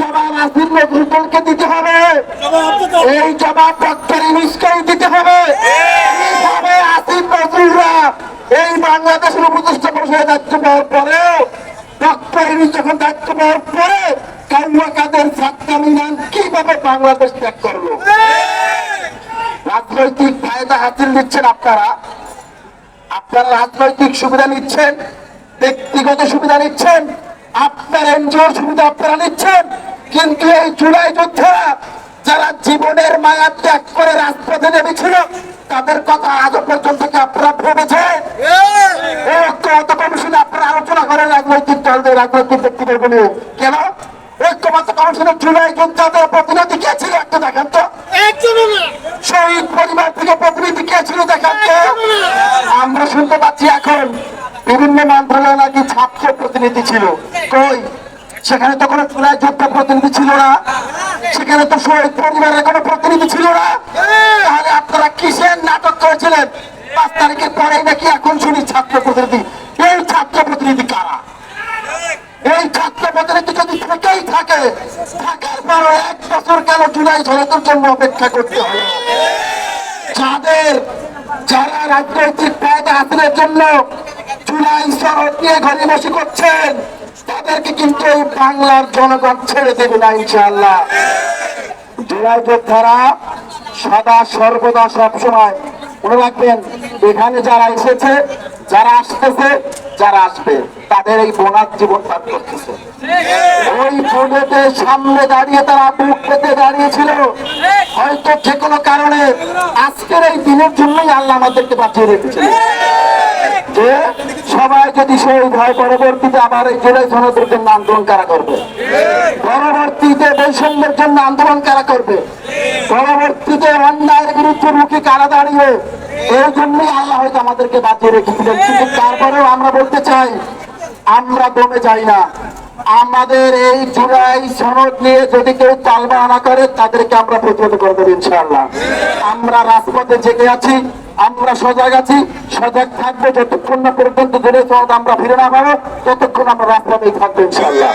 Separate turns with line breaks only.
জবাব আসিফ নজরুলকে দিতে হবে। এই জবাব ডক্টর ইউনুসকেই দিতে হবে। আসিফ নজরুলরা এই বাংলাদেশের উপদেষ্টা পরিষদে দায়িত্ব পাওয়ার পরে বাংলাদেশ ত্যাগ রাজনৈতিক ফায়দা হাসিল দিচ্ছেন আপনারা। আপনারা রাজনৈতিক সুবিধা নিচ্ছেন, ব্যক্তিগত সুবিধা নিচ্ছেন আপনার এনজিওর সুবিধা আপনারা নিচ্ছেন। কিন্তু এই জুলাই যোদ্ধারা যারা জীবনের মায়া ত্যাগ করে রাজপথে নেমেছিল তাদের কথা আজও পর্যন্ত কি আপনারা ভেবেছেন? ঐক্যমত কমিশনে আপনারা আলোচনা করেন রাজনৈতিক দলদের রাজনৈতিক ব্যক্তিদের নিয়ে কেন? ঐক্যমত কমিশনের জুলাই যোদ্ধাদের প্রতিনিধি কে ছিল একটা দেখেন তো। শহীদ পরিবার থেকে প্রতিনিধি কে ছিল দেখান আমরা শুনতে পাচ্ছি এখন বিভিন্ন মন্ত্রণালয় নাকি ছাত্র প্রতিনিধি ছিল। কই? সেখানে তো কোনো চুলাই যোদ্ধা প্রতিনিধি ছিল না। সেখানে তো শহীদ পরিবারের কোনো প্রতিনিধি ছিল না। তাহলে আপনারা কিসের নাটক করেছিলেন? পাঁচ তারিখের পরে নাকি এখন শুনি ছাত্র প্রতিনিধি। এই ছাত্র প্রতিনিধি কারা? এই ছাত্র প্রতিনিধি যদি থেকেই থাকে, থাকার পরও এক বছর কেন জুলাই ঝড়ের জন্য অপেক্ষা করতে হবে? যাদের, যারা রাজনৈতিক ফায়দা হাসিলের জন্য তাদেরকে কিন্তু ছেড়ে দেবে না সদা সর্বদা সবসময় এখানে যারা এসেছে, যারা আসতেছে, যারা আসবে, তাদের এই বোনাস জীবন পার করতেছে। ওই সামনে দাঁড়িয়ে তারা বুক পেতে দাঁড়িয়েছিল। হয়তো যে কোনো কারণে আজকের এই দিনের জন্যই আল্লাহ আমাদেরকে বাঁচিয়ে রেখেছিল যে সবাই যদি শহীদ হয় পরবর্তীতে আবার এই জুলাই সনদের জন্য আন্দোলন কারা করবে? পরবর্তীতে বৈষম্যের জন্য আন্দোলন কারা করবে? পরবর্তীতে অন্যায়ের বিরুদ্ধে মুখে কারা দাঁড়িয়ে? এই জন্যই আল্লাহ হয়তো আমাদেরকে বাঁচিয়ে রেখেছিলেন। কিন্তু তারপরেও আমরা বলতে চাই, আমরা দমে যাই না। আমাদের এই জুলাই সনদ নিয়ে যদি কেউ তালবাহানা করে, তাদেরকে আমরা প্রতিহত করে দেবো ইনশাআল্লাহ। আমরা রাজপথে জেগে আছি। আমরা সজাগ আছি, সজাগ থাকব, যতক্ষণ না পর্যন্ত ধরে সনদ আমরা ফিরে না পাবো ততক্ষণ আমরা রাস্তাতেই থাকব ইনশাআল্লাহ।